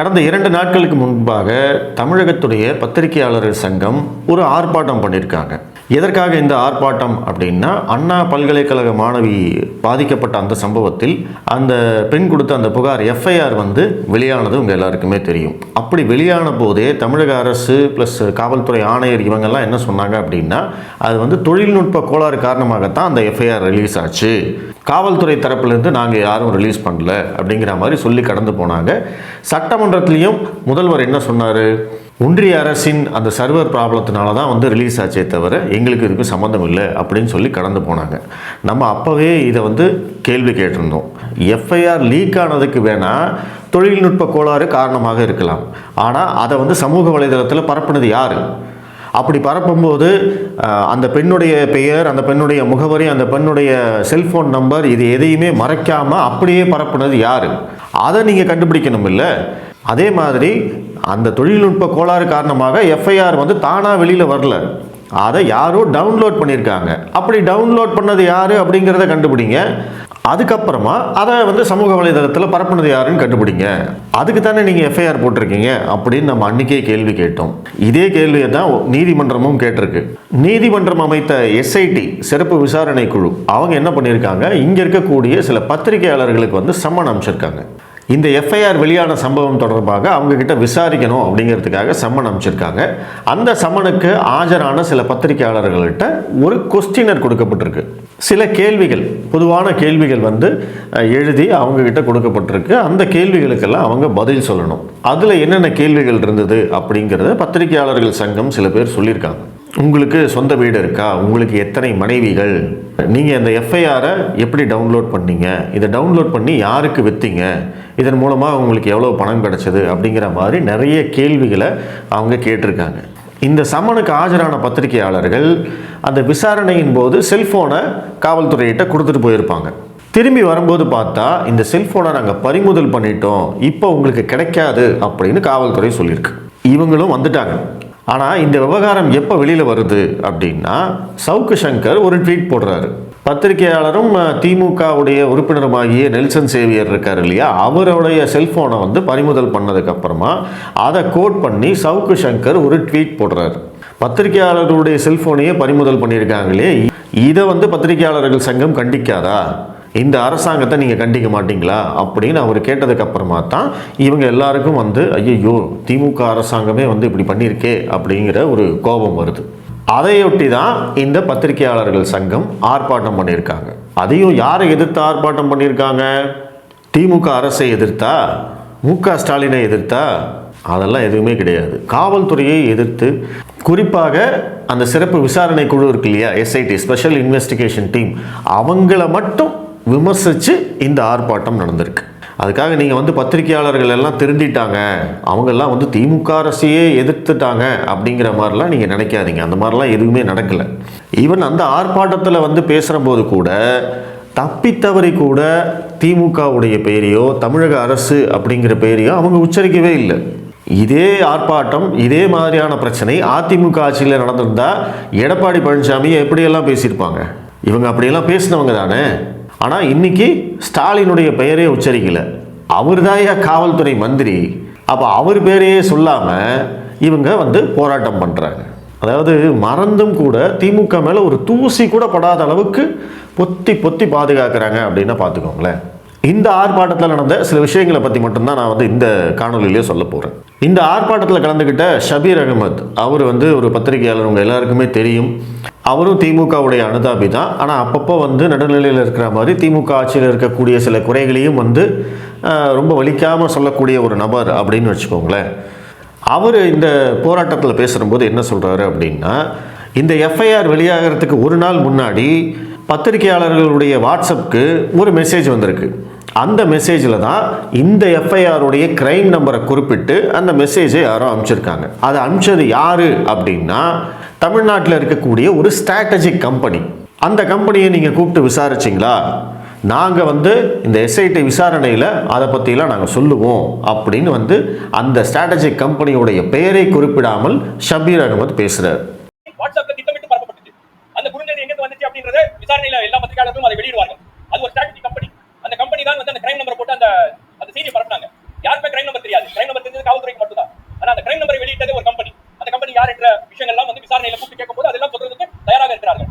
கடந்த இரண்டு நாட்களுக்கு முன்பாக தமிழகத்துடைய பத்திரிகையாளர்கள் சங்கம் ஒரு ஆர்ப்பாட்டம் பண்ணியிருக்காங்க எதற்காக இந்த ஆர்ப்பாட்டம் அப்படின்னா அண்ணா பல்கலைக்கழக மாணவி பாதிக்கப்பட்ட அந்த சம்பவத்தில் அந்த பெண் கொடுத்த அந்த புகார் எஃப்ஐஆர் வந்து வெளியானது உங்கள் எல்லாருக்குமே தெரியும். அப்படி வெளியான போதே தமிழக அரசு ப்ளஸ் காவல்துறை ஆணையர் இவங்கெல்லாம் என்ன சொன்னாங்க அப்படின்னா அது வந்து தொழில்நுட்ப கோளாறு காரணமாகத்தான் அந்த எஃப்ஐஆர் ரிலீஸ் ஆச்சு. காவல்துறை தரப்பிலிருந்து நாங்கள் யாரும் ரிலீஸ் பண்ணல அப்படிங்கிற மாதிரி சொல்லி கடந்து போனாங்க. சட்டமன்றத்திலையும் முதல்வர் என்ன சொன்னார்? ஒன்றிய அரசின் அந்த சர்வர் ப்ராப்ளத்தினால தான் வந்து ரிலீஸ் ஆச்சே தவிர எங்களுக்கு இதுக்கு சம்மந்தம் இல்லை அப்படின்னு சொல்லி கடந்து போனாங்க. நம்ம அப்போவே இதை வந்து கேள்வி கேட்டிருந்தோம். எஃப்ஐஆர் லீக் ஆனதுக்கு வேணால் தொழில்நுட்ப கோளாறு காரணமாக இருக்கலாம். ஆனால் அதை வந்து சமூக வலைதளத்தில் பரப்புனது யார்? அப்படி பரப்பும்போது அந்த பெண்ணுடைய பெயர் அந்த பெண்ணுடைய முகவரி அந்த பெண்ணுடைய செல்ஃபோன் நம்பர் இது எதையுமே மறைக்காமல் அப்படியே பரப்புனது யார்? அதை நீங்கள் கண்டுபிடிக்கணும் இல்லை. அதே மாதிரி அந்த தொழில்நுட்ப கோளாறு காரணமாக எஃப்ஐஆர் வந்து தானாக வெளியில் வரல. அதை யாரோ டவுன்லோட் பண்ணியிருக்காங்க. அப்படி டவுன்லோட் பண்ணது யார் அப்படிங்கிறத கண்டுபிடிங்க. அதுக்கப்புறமா அதை வந்து சமூக வலைதளத்தில் பரப்புனது யாருன்னு கண்டுபிடிங்க. அதுக்கு தானே நீங்கள் எஃப்ஐஆர் போட்டிருக்கீங்க அப்படின்னு நம்ம அன்றைக்கே கேள்வி கேட்டோம். இதே கேள்வியை தான் நீதிமன்றமும் கேட்டிருக்கு. நீதிமன்றம் அமைத்த எஸ்ஐடி சிறப்பு விசாரணை குழு அவங்க என்ன பண்ணியிருக்காங்க? இங்கே இருக்கக்கூடிய சில பத்திரிகையாளர்களுக்கு வந்து சம்மன் அமைச்சிருக்காங்க. இந்த எஃப்ஐஆர் வெளியான சம்பவம் தொடர்பாக அவங்கக்கிட்ட விசாரிக்கணும் அப்படிங்கிறதுக்காக சம்மன் அமைச்சிருக்காங்க அந்த சம்மனுக்கு ஆஜரான சில பத்திரிகையாளர்கள்கிட்ட ஒரு கொஸ்டினர் கொடுக்கப்பட்டிருக்கு. சில கேள்விகள் பொதுவான கேள்விகள் வந்து எழுதி அவங்கக்கிட்ட கொடுக்கப்பட்டிருக்கு. அந்த கேள்விகளுக்கெல்லாம் அவங்க பதில் சொல்லணும். அதில் என்னென்ன கேள்விகள் இருந்தது அப்படிங்கிறத பத்திரிகையாளர்கள் சங்கம் சில பேர் சொல்லியிருக்காங்க. உங்களுக்கு சொந்த வீடு இருக்கா? உங்களுக்கு எத்தனை மனைவிகள்? நீங்கள் இந்த எஃப்ஐஆரை எப்படி டவுன்லோட் பண்ணீங்க? இதை டவுன்லோட் பண்ணி யாருக்கு விற்றீங்க இதன் மூலமாக உங்களுக்கு எவ்வளோ பணம் கிடச்சிது? அப்படிங்கிற மாதிரி நிறைய கேள்விகளை அவங்க கேட்டிருக்காங்க. இந்த சம்மனுக்கு ஆஜரான பத்திரிகையாளர்கள் அந்த விசாரணையின் போது செல்ஃபோனை காவல்துறையிட்ட கொடுத்துட்டு போயிருப்பாங்க. திரும்பி வரும்போது பார்த்தா இந்த செல்ஃபோனை நாங்கள் பறிமுதல் பண்ணிட்டோம். இப்போ உங்களுக்கு கிடைக்காது அப்படின்னு காவல்துறை சொல்லியிருக்கு. இவங்களும் வந்துட்டாங்க. ஆனால் இந்த விவகாரம் எப்போ வெளியில் வருது அப்படின்னா சவுக்கு சங்கர் ஒரு ட்வீட் போடுறாரு. பத்திரிகையாளரும் திமுகவுடைய உறுப்பினருமாகிய நெல்சன் சேவியர் இருக்கார் இல்லையா? அவருடைய செல்ஃபோனை வந்து பறிமுதல் பண்ணதுக்கப்புறமா அதை கோட் பண்ணி சவுக்கு சங்கர் ஒரு ட்வீட் போடுறாரு. பத்திரிகையாளர்களுடைய செல்ஃபோனையே பறிமுதல் பண்ணியிருக்காங்களே இதை வந்து பத்திரிகையாளர்கள் சங்கம் கண்டிக்காதா? இந்த அரசாங்கத்தை நீங்கள் கண்டிக்க மாட்டீங்களா? அப்படின்னு அவர் கேட்டதுக்கு அப்புறமா தான் இவங்க எல்லாருக்கும் வந்து ஐயோ திமுக அரசாங்கமே வந்து இப்படி பண்ணியிருக்கே அப்படிங்கிற ஒரு கோபம் வருது. அதையொட்டி தான் இந்த பத்திரிகையாளர்கள் சங்கம் ஆர்ப்பாட்டம் பண்ணியிருக்காங்க. அதையும் யாரை எதிர்த்து ஆர்ப்பாட்டம் பண்ணியிருக்காங்க? திமுக அரசை எதிர்த்தா? மு க ஸ்டாலினை எதிர்த்தா? அதெல்லாம் எதுவுமே கிடையாது. காவல்துறையை எதிர்த்து குறிப்பாக அந்த சிறப்பு விசாரணை குழு இருக்கு இல்லையா? எஸ்ஐடி ஸ்பெஷல் இன்வெஸ்டிகேஷன் டீம் அவங்கள மட்டும் விமர்சித்து இந்த ஆர்ப்பாட்டம் நடந்திருக்கு. அதுக்காக நீங்கள் வந்து பத்திரிகையாளர்கள் எல்லாம் திருந்திட்டாங்க. அவங்கெல்லாம் வந்து திமுக அரசையே எதிர்த்துட்டாங்க அப்படிங்கிற மாதிரிலாம் நீங்கள் நினைக்காதீங்க. அந்த மாதிரிலாம் எதுவுமே நடக்கலை. ஈவன் அந்த ஆர்ப்பாட்டத்தில் வந்து பேசுகிற போது கூட தப்பித்தவரை கூட திமுகவுடைய பெயரையோ தமிழக அரசு அப்படிங்கிற பெயரையோ அவங்க உச்சரிக்கவே இல்லை. இதே ஆர்ப்பாட்டம் இதே மாதிரியான பிரச்சனை அதிமுக ஆட்சியில் நடந்திருந்தால் எடப்பாடி பழனிசாமி எப்படியெல்லாம் பேசியிருப்பாங்க? இவங்க அப்படியெல்லாம் பேசினவங்க தானே? ஆனால் இன்னைக்கு ஸ்டாலினுடைய பெயரே உச்சரிக்கல. அவர் காவல்துறை மந்திரி. அப்போ அவர் பேரையே சொல்லாமல் இவங்க வந்து போராட்டம் பண்ணுறாங்க அதாவது மறந்தும் கூட திமுக மேலே ஒரு தூசி கூட படாத அளவுக்கு பொத்தி பொத்தி பாதுகாக்கிறாங்க அப்படின்னா பார்த்துக்கோங்களேன். இந்த ஆர்ப்பாட்டத்தில் நடந்த சில விஷயங்களை பற்றி மட்டும்தான் நான் வந்து இந்த காணொலியிலே சொல்ல போகிறேன் இந்த ஆர்ப்பாட்டத்தில் கலந்துக்கிட்ட ஷபீர் அகமது அவர் வந்து ஒரு பத்திரிகையாளர் உங்கள் எல்லாருக்குமே தெரியும். அவரும் திமுகவுடைய அனுதாபி தான். ஆனால் அப்பப்போ வந்து நடுநிலையில் இருக்கிற மாதிரி திமுக ஆட்சியில் இருக்கக்கூடிய சில குறைகளையும் வந்து ரொம்ப வலிக்காமல் சொல்லக்கூடிய ஒரு நபர் அப்படின்னு வச்சுக்கோங்களேன். அவர் இந்த போராட்டத்தில் பேசுகிறபோது என்ன சொல்கிறாரு அப்படின்னா இந்த எஃப்ஐஆர் வெளியாகிறதுக்கு ஒரு நாள் முன்னாடி பத்திரிகையாளர்களுடைய வாட்ஸ்அப்புக்கு ஒரு மெசேஜ் வந்திருக்கு. அந்த மெசேஜில் தான் இந்த எஃப்ஐஆருடைய கிரைம் நம்பரை குறிப்பிட்டு அந்த மெசேஜை யாரும் அனுப்பிச்சிருக்காங்க அதை அனுப்பிச்சது யார் அப்படின்னா தமிழ்நாட்டில் இருக்கக்கூடிய ஒரு ஸ்ட்ராட்டஜிக் கம்பெனி அந்த கம்பெனியை நீங்கள் கூப்பிட்டு விசாரிச்சிங்களா? நாங்கள் வந்து இந்த எஸ்ஐடி விசாரணையில் அதை பற்றிலாம் நாங்கள் சொல்லுவோம் அப்படின்னு வந்து அந்த ஸ்ட்ராட்டஜிக் கம்பெனியுடைய பெயரை குறிப்பிடாமல் ஷபீர் அகமது பேசுகிறார் வாட்ஸ்அப்ல திட்டமிட்டு பரப்பப்பட்டது. அந்த குறுஞ்செய்தி எங்க வந்துச்சு அப்படின்றது விசாரணையில எல்லா பத்திரிகையாளர்களும் அதை வெளியிடுவார்கள். அது ஒரு ஸ்ட்ராட்டஜி கம்பெனி அந்த கம்பெனி தான் வந்து அந்த கிரைம் நம்பர் போட்டு அந்த அந்த செய்தியை பரப்புனாங்க. யாருமே கிரைம் நம்பர் தெரியாது. கிரைம் நம்பர் தெரிஞ்சது காவல்துறைக்கு மட்டும் தான் ஆனா அந்த கிரைம் நம்பரை வெளியிட்டதே ஒரு கம்பெனி அந்த கம்பெனி யார் என்ற விஷயங்கள்லாம் வந்து விசாரணையில கூப்பிட்டு கேட்கும்போது அதெல்லாம் சொல்றதுக்கு தயாராக இருக்கிறார்கள்.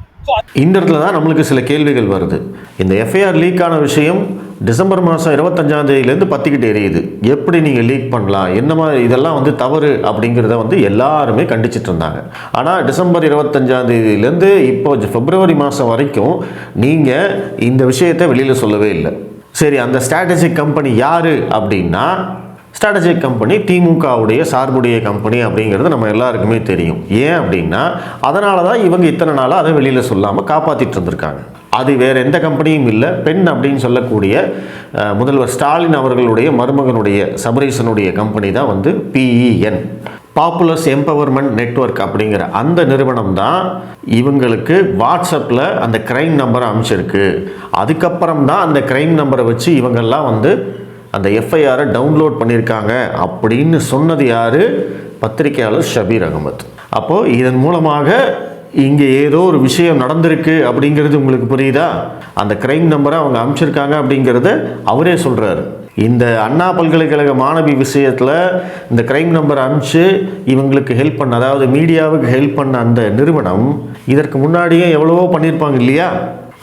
இந்த இடத்துல தான் நம்மளுக்கு சில கேள்விகள் வருது. இந்த எஃப்ஐஆர் லீக்கான விஷயம் டிசம்பர் மாதம் இருபத்தஞ்சாம் தேதியிலேருந்து பற்றிக்கிட்டு எரியுது. எப்படி நீங்கள் லீக் பண்ணலாம்? என்ன மாதிரி இதெல்லாம் வந்து தவறு அப்படிங்கிறத வந்து எல்லாருமே கண்டிச்சிட்டு இருந்தாங்க. ஆனால் டிசம்பர் இருபத்தஞ்சாம் தேதியிலேருந்து இப்போ பிப்ரவரி மாதம் வரைக்கும் நீங்கள் இந்த விஷயத்தை வெளியில் சொல்லவே இல்லை. சரி அந்த ஸ்ட்ராட்டஜிக் கம்பெனி யார் அப்படின்னா ஸ்ட்ராட்டஜிக் கம்பெனி திமுகவுடைய சார்புடைய கம்பெனி அப்படிங்கிறது நம்ம எல்லாருக்குமே தெரியும். ஏன் அப்படின்னா அதனால தான் இவங்க இத்தனை நாளாக அதை வெளியில் சொல்லாமல் காப்பாற்றிட்டு இருந்திருக்காங்க. அது வேறு எந்த கம்பெனியும் இல்லை. பெண் அப்படின்னு சொல்லக்கூடிய முதல்வர் ஸ்டாலின் அவர்களுடைய மருமகனுடைய சபரீசனுடைய கம்பெனி தான் வந்து பிஇஎன் பாப்புலர்ஸ் எம்பவர்மெண்ட் நெட்வொர்க் அப்படிங்கிற அந்த நிறுவனம் தான் இவங்களுக்கு வாட்ஸ்அப்பில் அந்த க்ரைம் நம்பரை அமைச்சிருக்கு. அதுக்கப்புறம் தான் அந்த க்ரைம் நம்பரை வச்சு இவங்கெல்லாம் வந்து அந்த எஃப்ஐஆரை டவுன்லோட் பண்ணியிருக்காங்க அப்படின்னு சொன்னது யார்? பத்திரிகையாளர் ஷபீர் அகமத். அப்போது இதன் மூலமாக இங்கே ஏதோ ஒரு விஷயம் நடந்திருக்கு அப்படிங்கிறது உங்களுக்கு புரியுதா? அந்த கிரைம் நம்பரை அவங்க அமைச்சிருக்காங்க அப்படிங்கிறத அவரே சொல்கிறாரு இந்த அண்ணா பல்கலைக்கழக மாணவி விஷயத்தில் இந்த கிரைம் நம்பர் அனுப்பிச்சு இவங்களுக்கு ஹெல்ப் பண்ண அதாவது மீடியாவுக்கு ஹெல்ப் பண்ண அந்த நிறுவனம் இதற்கு முன்னாடியே எவ்வளவோ பண்ணியிருப்பாங்க இல்லையா?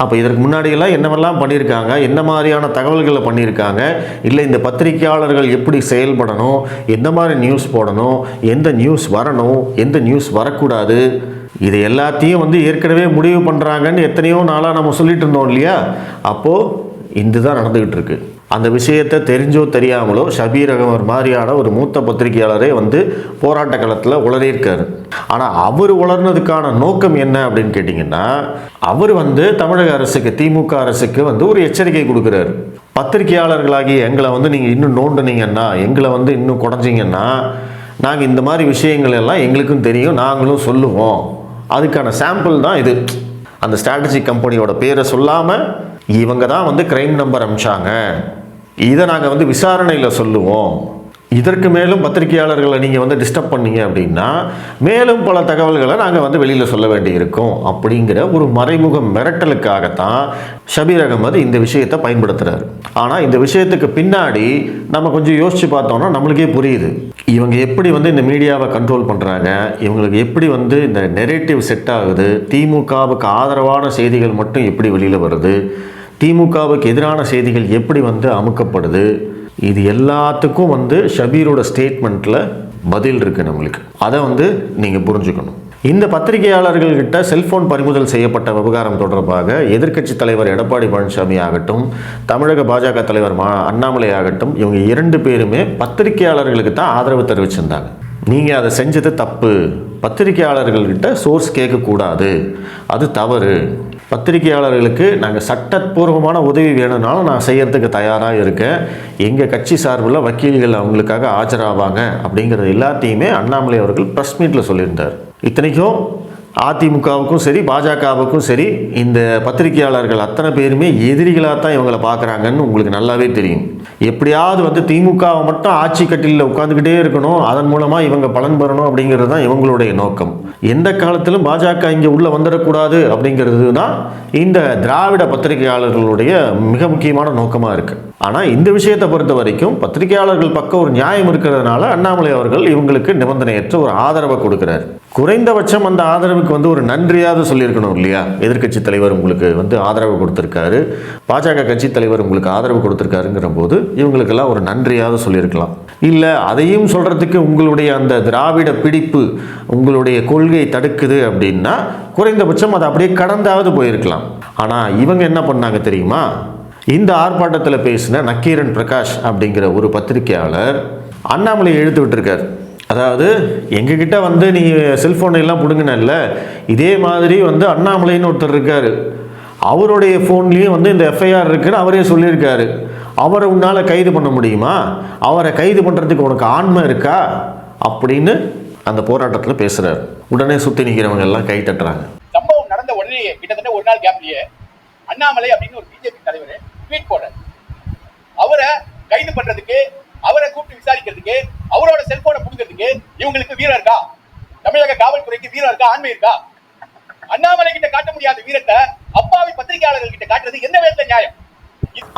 அப்போ இதற்கு முன்னாடியெல்லாம் என்னவெல்லாம் பண்ணியிருக்காங்க? என்ன மாதிரியான தகவல்களை பண்ணியிருக்காங்க? இல்லை இந்த பத்திரிக்கையாளர்கள் எப்படி செயல்படணும்? எந்த மாதிரி நியூஸ் போடணும்? எந்த நியூஸ் வரணும்? எந்த நியூஸ் வரக்கூடாது? இது எல்லாத்தையும் வந்து ஏற்கனவே முடிவு பண்ணுறாங்கன்னு எத்தனையோ நாளாக நம்ம சொல்லிட்டு இருந்தோம் இல்லையா? அப்போது இதுதான் நடந்துக்கிட்டு இருக்குது அந்த விஷயத்தை தெரிஞ்சோ தெரியாமலோ ஷபீர் அகமர் மாதிரியான ஒரு மூத்த பத்திரிகையாளரே வந்து போராட்ட களத்தில் உளறியிருக்காரு. ஆனால் அவர் உளர்னதுக்கான நோக்கம் என்ன அப்படின்னு கேட்டிங்கன்னா அவர் வந்து தமிழக அரசுக்கு திமுக அரசுக்கு வந்து ஒரு எச்சரிக்கை கொடுக்குறாரு. பத்திரிகையாளர்களாகி எங்களை வந்து நீங்கள் இன்னும் நோண்டுனீங்கன்னா எங்களை வந்து இன்னும் குடஞ்சிங்கன்னா நாங்கள் இந்த மாதிரி விஷயங்கள் எல்லாம் எங்களுக்கும் தெரியும் நாங்களும் சொல்லுவோம். அதுக்கான சாம்பிள் தான் இது. அந்த ஸ்ட்ராட்டஜிக் கம்பெனியோட பேரை சொல்லாமல் இவங்க தான் வந்து கிரைம் நம்பர் அமிச்சாங்க. இதை நாங்கள் வந்து விசாரணையில் சொல்லுவோம். இதற்கு மேலும் பத்திரிகையாளர்களை நீங்கள் வந்து டிஸ்டர்ப் பண்ணீங்க அப்படின்னா மேலும் பல தகவல்களை நாங்கள் வந்து வெளியில் சொல்ல வேண்டியிருக்கும். அப்படிங்கிற ஒரு மறைமுக மிரட்டலுக்காகத்தான் ஷபீர் அகமது இந்த விஷயத்தை பயன்படுத்துகிறார் ஆனால் இந்த விஷயத்துக்கு பின்னாடி நம்ம கொஞ்சம் யோசித்து பார்த்தோம்னா நம்மளுக்கே புரியுது. இவங்க எப்படி வந்து இந்த மீடியாவை கண்ட்ரோல் பண்ணுறாங்க இவங்களுக்கு எப்படி வந்து இந்த நெரேட்டிவ் செட் ஆகுது? திமுகவுக்கு ஆதரவான செய்திகள் மட்டும் எப்படி வெளியில் வருது? திமுகவுக்கு எதிரான செய்திகள் எப்படி வந்து அமுக்கப்படுது? இது எல்லாத்துக்கும் வந்து ஷபீரோட ஸ்டேட்மெண்ட்டில் பதில் இருக்குது நம்மளுக்கு. அதை வந்து நீங்கள் புரிஞ்சுக்கணும். இந்த பத்திரிகையாளர்கள்கிட்ட செல்போன் பறிமுதல் செய்யப்பட்ட விவகாரம் தொடர்பாக எதிர்க்கட்சி தலைவர் எடப்பாடி பழனிசாமி ஆகட்டும் தமிழக பாஜக தலைவர் மா அண்ணாமலை ஆகட்டும் இவங்க இரண்டு பேருமே பத்திரிகையாளர்களுக்கு தான் ஆதரவு தெரிவிச்சிருந்தாங்க. நீங்கள் அதை செஞ்சது தப்பு. பத்திரிகையாளர்கள்கிட்ட சோர்ஸ் கேட்கக்கூடாது. அது தவறு. பத்திரிகையாளர்களுக்கு நாங்கள் சட்டப்பூர்வமான உதவி வேணும்னாலும் நான் செய்கிறதுக்கு தயாராக இருக்கேன். எங்கள் கட்சி சார்பில் வக்கீல்கள் அவங்களுக்காக ஆஜராவாங்க அப்படிங்கிறது எல்லாத்தையுமே அண்ணாமலை அவர்கள் ப்ரெஸ் மீட்டில் சொல்லியிருந்தார். இத்தனைக்கும் அதிமுகவுக்கும் சரி பாஜகவுக்கும் சரி இந்த பத்திரிகையாளர்கள் அத்தனை பேருமே எதிரிகளாக தான் இவங்களை பார்க்குறாங்கன்னு உங்களுக்கு நல்லாவே தெரியும். எப்படியாவது வந்து திமுகவை மட்டும் ஆட்சி கட்டிலில் உட்காந்துக்கிட்டே இருக்கணும் அதன் மூலமாக இவங்க பலன் பெறணும் அப்படிங்கிறது தான் இவங்களுடைய நோக்கம். எந்த காலத்திலும் பாஜக இங்கே உள்ளே வந்துடக்கூடாது அப்படிங்கிறது தான் இந்த திராவிட பத்திரிகையாளர்களுடைய மிக முக்கியமான நோக்கமாக இருக்குது ஆனால் இந்த விஷயத்தை பொறுத்த வரைக்கும் பத்திரிகையாளர்கள் பக்கம் ஒரு நியாயம் இருக்கிறதுனால அண்ணாமலை அவர்கள் இவங்களுக்கு நிபந்தனையற்ற ஒரு ஆதரவை கொடுக்குறார். குறைந்தபட்சம் அந்த ஆதரவு ஆதரவுக்கு வந்து ஒரு நன்றியாவது சொல்லியிருக்கணும் இல்லையா? எதிர்க்கட்சி தலைவர் உங்களுக்கு வந்து ஆதரவு கொடுத்துருக்காரு. பாஜக கட்சி தலைவர் உங்களுக்கு ஆதரவு கொடுத்துருக்காருங்கிற போது இவங்களுக்கெல்லாம் ஒரு நன்றியாவது சொல்லியிருக்கலாம். இல்லை அதையும் சொல்கிறதுக்கு உங்களுடைய அந்த திராவிட பிடிப்பு உங்களுடைய கொள்கை தடுக்குது அப்படின்னா குறைந்தபட்சம் அதை அப்படியே கடந்தாவது போயிருக்கலாம். ஆனால் இவங்க என்ன பண்ணாங்க தெரியுமா? இந்த ஆர்ப்பாட்டத்தில் பேசின நக்கீரன் பிரகாஷ் அப்படிங்கிற ஒரு பத்திரிகையாளர் அண்ணாமலையை இழுத்து விட்டுருக்கார். அதாவது எங்ககிட்ட வந்து நீ செல்ஃபோனை எல்லாம் பிடுங்கினல்ல இதே மாதிரி வந்து அண்ணாமலைன்னு ஒருத்தர் இருக்கார். அவருடைய ஃபோன்லேயும் வந்து இந்த எஃப்ஐஆர் இருக்குன்னு அவரே சொல்லியிருக்காரு. அவரை உன்னால் கைது பண்ண முடியுமா? அவரை கைது பண்ணுறதுக்கு உனக்கு ஆண்மை இருக்கா? அப்படின்னு அந்த போராட்டத்தில் பேசுகிறார் உடனே சுற்றி நிற்கிறவங்க எல்லாம் கை தட்டுறாங்க. சம்பவம் நடந்த உடனே கிட்டத்தட்ட ஒரு நாள் கேப்லயே அண்ணாமலை அப்படின்னு ஒரு பிஜேபி தலைவர் ட்வீட் போடுறாரு. அவரை கைது பண்ணுறதுக்கு அவரை கூப்பிட்டு விசாரிக்கிறதுக்கு அவரோட செல்போனை புடுங்கிறதுக்கு இவங்களுக்கு வீரம் இருக்கா தமிழக வீரம் இருக்கா ஆண்மை இருக்கா? அண்ணாமலை கிட்ட காட்ட முடியாத வீரத்தை அப்பாவி பத்திரிகையாளர்கள் கிட்ட காட்டுறது எந்த விதத்துல நியாயம்?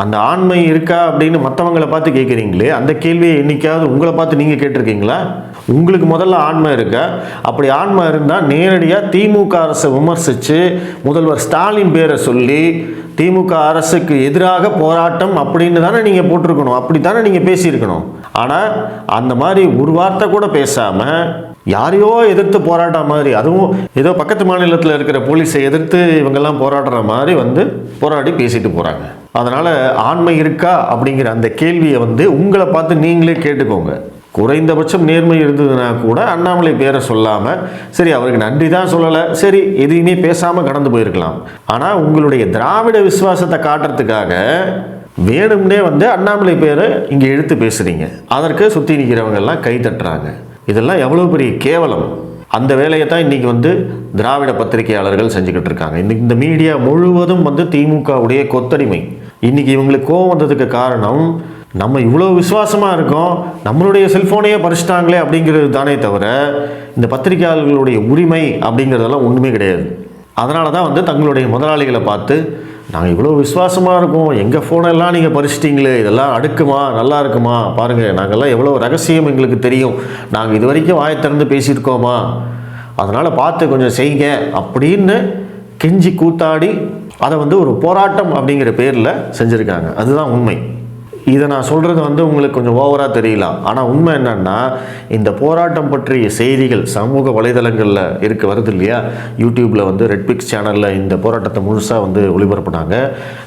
அந்த ஆண்மை இருக்கா அப்படின்னு மற்றவங்களை பார்த்து கேட்குறீங்களே அந்த கேள்வியை என்னைக்காவது உங்களை பார்த்து நீங்கள் கேட்டிருக்கீங்களா? உங்களுக்கு முதல்ல ஆண்மை இருக்கா? அப்படி ஆண்மை இருந்தால் நேரடியாக திமுக அரசை விமர்சித்து முதல்வர் ஸ்டாலின் பேரை சொல்லி திமுக அரசுக்கு எதிராக போராட்டம் அப்படின்னு தானே நீங்கள் போட்டிருக்கணும் அப்படி தானே நீங்கள் பேசியிருக்கணும். ஆனால் அந்த மாதிரி ஒரு வார்த்தை கூட பேசாமல் யாரையோ எதிர்த்து போராட்ட மாதிரி அதுவும் ஏதோ பக்கத்து மாநிலத்தில் இருக்கிற போலீஸை எதிர்த்து இவங்கெல்லாம் போராடுற மாதிரி வந்து போராடி பேசிட்டு போகிறாங்க அதனால் ஆண்மை இருக்கா அப்படிங்கிற அந்த கேள்வியை வந்து உங்களை பார்த்து நீங்களே கேட்டுக்கோங்க. குறைந்தபட்சம் நேர்மை இருந்ததுன்னா கூட அண்ணாமலை பேரை சொல்லாமல் சரி அவருக்கு நன்றி தான் சொல்லலை சரி எதையுமே பேசாமல் கடந்து போயிருக்கலாம். ஆனால் உங்களுடைய திராவிட விசுவாசத்தை காட்டுறதுக்காக வேணும்னே வந்து அண்ணாமலை பேரை இங்கே எடுத்து பேசுகிறீங்க அதற்கு சுற்றி நிற்கிறவங்கெல்லாம் கை தட்டுறாங்க. இதெல்லாம் எவ்வளோ பெரிய கேவலம். அந்த வேலையை தான் இன்றைக்கி வந்து திராவிட பத்திரிகையாளர்கள் செஞ்சுக்கிட்டு இருக்காங்க. இன்னைக்கு இந்த மீடியா முழுவதும் வந்து திமுகவுடைய கொத்தடிமை. இன்றைக்கி இவங்களுக்கு கோவம் வந்ததுக்கு காரணம் நம்ம இவ்வளோ விசுவாசமாக இருக்கோம் நம்மளுடைய செல்ஃபோனையே பறிச்சிட்டாங்களே அப்படிங்கிறது தானே தவிர இந்த பத்திரிகையாளர்களுடைய உரிமை அப்படிங்கிறதெல்லாம் ஒன்றுமே கிடையாது. அதனால தான் வந்து தங்களுடைய முதலாளிகளை பார்த்து நாங்கள் இவ்வளோ விசுவாசமாக இருக்கோம். எங்கள் ஃபோனெல்லாம் நீங்கள் பறிச்சிட்டிங்களே? இதெல்லாம் அடுக்குமா? நல்லா இருக்குமா? பாருங்கள் நாங்கள்லாம் எவ்வளோ ரகசியம் எங்களுக்கு தெரியும். நாங்கள் இது வரைக்கும் வாயை திறந்து பேசியிருக்கோமா? அதனால் பார்த்து கொஞ்சம் செய்யுங்க அப்படின்னு கெஞ்சி கூத்தாடி அதை வந்து ஒரு போராட்டம் அப்படிங்கிற பேரில் செஞ்சுருக்காங்க. அதுதான் உண்மை. இதை நான் சொல்கிறது வந்து உங்களுக்கு கொஞ்சம் ஓவராக தெரியலாம். ஆனால் உண்மை என்னென்னா இந்த போராட்டம் பற்றிய செய்திகள் சமூக வலைதளங்களில் இருக்க வருது இல்லையா? யூடியூப்பில் வந்து ரெட்பிக்ஸ் சேனலில் இந்த போராட்டத்தை முழுசாக வந்து ஒளிபரப்புனாங்க.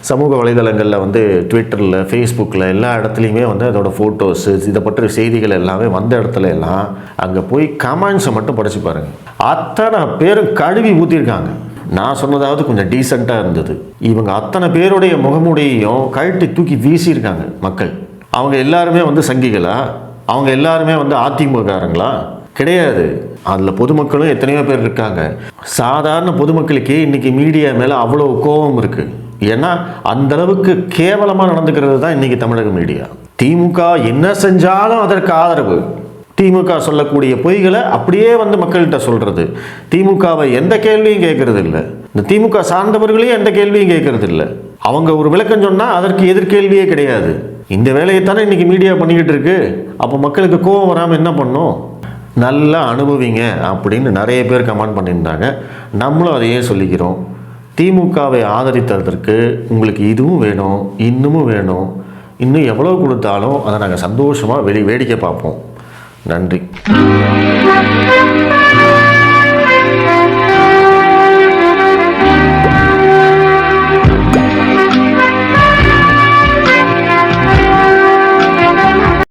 சமூக வலைதளங்களில் வந்து ட்விட்டரில் ஃபேஸ்புக்கில் எல்லா இடத்துலையுமே வந்து அதோட ஃபோட்டோஸு இதை பற்றிய செய்திகள் எல்லாமே வந்த இடத்துல எல்லாம் அங்கே போய் கமெண்ட்ஸை மட்டும் படிச்சு பாருங்கள் அத்தனை பேரும் கழுவி ஊற்றிருக்காங்க நான் சொன்னதாவது கொஞ்சம் டீசெண்டாக இருந்தது. இவங்க அத்தனை பேருடைய முகமுடையையும் கழட்டி தூக்கி வீசியிருக்காங்க மக்கள். அவங்க எல்லாருமே வந்து சங்கிகளா? அவங்க எல்லாருமே வந்து அதிமுககாரங்களா கிடையாது. அதில் பொதுமக்களும் எத்தனையோ பேர் இருக்காங்க. சாதாரண பொதுமக்களுக்கே இன்றைக்கி மீடியா மேலே அவ்வளோ கோபம் இருக்குது ஏன்னா அந்தளவுக்கு கேவலமாக நடந்துக்கிறது தான் இன்றைக்கி தமிழக மீடியா திமுக என்ன செஞ்சாலும் அதற்கு ஆதரவு. திமுக சொல்லக்கூடிய பொய்களை அப்படியே வந்து மக்கள்கிட்ட சொல்கிறது திமுகவை எந்த கேள்வியும் கேட்கறது இல்லை இந்த திமுக சார்ந்தவர்களையும் எந்த கேள்வியும் கேட்கறது இல்லை அவங்க ஒரு விளக்கம் சொன்னால் அதற்கு எதிர்கேள்வியே கிடையாது. இந்த வேலையை தானே இன்றைக்கி மீடியா பண்ணிக்கிட்டு இருக்கு. அப்போ மக்களுக்கு கோபம் வராமல் என்ன பண்ணும் நல்லா அனுபவிங்க அப்படின்னு நிறைய பேர் கமெண்ட் பண்ணியிருந்தாங்க. நம்மளும் அதையே சொல்லிக்கிறோம். திமுகவை ஆதரித்ததற்கு உங்களுக்கு இதுவும் வேணும் இன்னமும் வேணும். இன்னும் எவ்வளோ கொடுத்தாலும் அதை நாங்கள் சந்தோஷமாக வெளி வேடிக்கை பார்ப்போம். நன்றி.